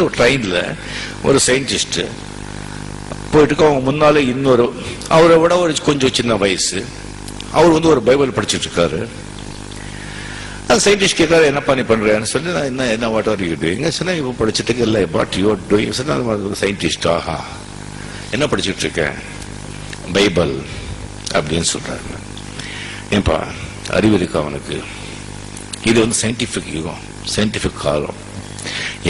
ட்ரெயின்ல ஒரு சயின்டிஸ்ட் போயிட்டு அவங்க முன்னாலே இன்னொரு அவரை விட ஒரு கொஞ்சம் சின்ன வயசு. அவர் வந்து ஒரு பைபிள் படிச்சிட்டு இருக்காரு அந்த சயின்டிஸ்ட் கேட்காரு என்ன பண்ணி பண்ணுறேன்னு சொல்லி நான் என்ன என்ன வாட் ஆர் யூ டூயிங் சொன்னால் இப்போ படிச்சுட்டு இல்லை வாட் யூ டூயிங் சொன்னா சயின்டிஸ்ட் ஆஹா. என்ன படிச்சுட்டு இருக்கேன் பைபிள் அப்படின்னு சொல்கிறாங்க ஏன்பா அறிவு இருக்கா அவனுக்கு. இது வந்து சயின்டிஃபிக் யுகம் சயின்டிஃபிக் காலம்.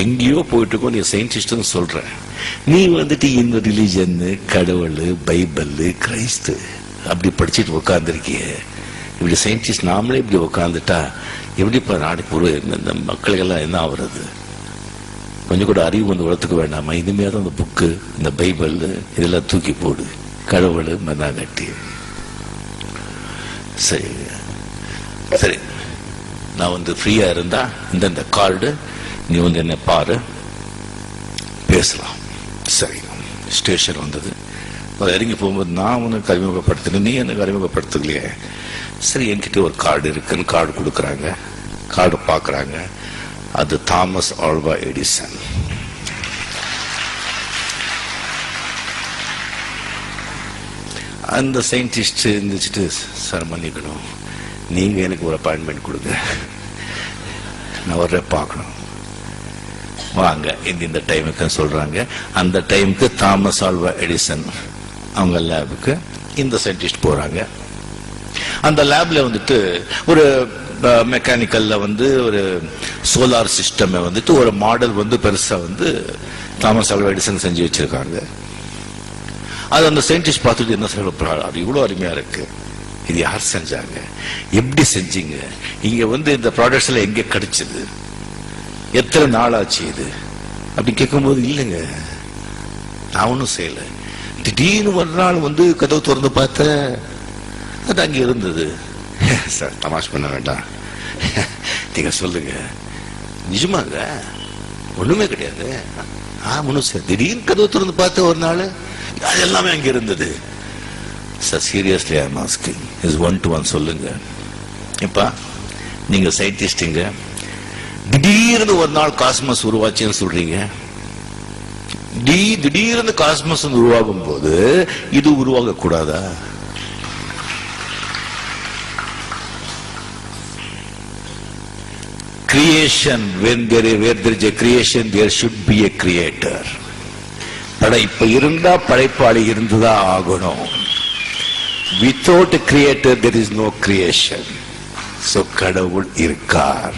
எங்கேயோ போயிட்டு இருக்கோம் நீ சயின்டிஸ்ட்னு சொல்ற. நீ வந்துட்டு இந்த ரிலிஜன் கடவுள் பைபிள் கிரைஸ்து அப்படி படிச்சுட்டு உட்காந்துருக்கிய இப்படி சயின்டிஸ்ட் நாமளே இப்படி உட்காந்துட்டா எப்படிப்பா நாடு ஒரு இந்த மக்களுக்கெல்லாம் என்ன ஆகுறது கொஞ்சம் கூட அறிவு வந்து உலத்துக்கு வேண்டாமா இனிமேல் அந்த புக்கு இந்த பைபிள் இதெல்லாம் தூக்கி போடு. கடவுள் மண்ணாங்கட்டி சரி. சரி. நான் வந்து ஃப்ரீயா இருந்தா இந்தந்த இந்த கார்டு நீ வந்து என்ன பாரு. பேசலாம். சரி. ஸ்டேஷன் வந்தது. அதை இறங்கி போகும்போது நான் உனக்கு அறிமுகப்படுத்தினேன். நீ எனக்கு அறிமுகப்படுத்தலையே. சரி என்கிட்ட ஒரு கார்டு இருக்குன்னு கார்டு கொடுக்குறாங்க. கார்டு பார்க்குறாங்க. அது தாமஸ் ஆல்வா எடிசன். அந்த சயின்டிஸ்ட் இருந்துச்சுட்டு சார் மன்னிக்கணும். நீங்கள் எனக்கு ஒரு அப்பாயின்மெண்ட் கொடுங்க. நான் வர்ற பார்க்கணும். வாங்க. இந்த இந்த டைமுக்கு சொல்றாங்க. அந்த டைமுக்கு தாமஸ் ஆல்வா எடிசன் அவங்க லேபுக்கு இந்த சயின்டிஸ்ட் போறாங்க. அந்த லேப்ல வந்துட்டு ஒரு மெக்கானிக்கல்ல வந்து ஒரு சோலார் சிஸ்டம் வந்துட்டு ஒரு மாடல் வந்து பெருசா வந்து தாமஸ் ஆல்வா எடிசன் செஞ்சு வச்சிருக்காங்க. அது அந்த சயின்டிஸ்ட் பார்த்துட்டு என்ன சொல்லப்படுறாரு அது இவ்வளோ அருமையா இருக்கு. இது யார் செஞ்சாங்க? எப்படி செஞ்சீங்க? இங்க வந்து இந்த ப்ராடக்ட்ஸ் எங்க கிடைச்சது? எத்தனை நாள் ஆச்சு இது? அப்படி கேட்கும்போது இல்லைங்க. நான் ஒன்றும் செய்யலை. திடீர்னு ஒரு நாள் வந்து கதவு திறந்து பார்த்தேன். அது அங்கே இருந்தது. சார் தமாஷ் பண்ண வேண்டாம். நீங்க சொல்லுங்க. நிஜமாங்க? ஒண்ணுமே கிடையாது. ஆமாம் சார். திடீர்னு கதவு திறந்து பார்த்த ஒரு நாள் அது எல்லாமே அங்கே இருந்தது. Sir seriously I asking is one to one சொல்லுங்க. இப்ப நீங்க சயின்டிஸ்டுங்க திடீர்னு ஒரு நாள் காஸ்மஸ் உருவாச்சுன்னு சொல்றீங்க. தி- திடீர்னு காஸ்மஸ் உருவாகும் போது இது உருவாக கூடாதா? Creation when there where there is a creation there should be a creator. படைப்பு இருந்தா படைப்பாளி இருந்துதான் ஆகணும். Without creator there is no creation so கடவுள் இருக்கார்.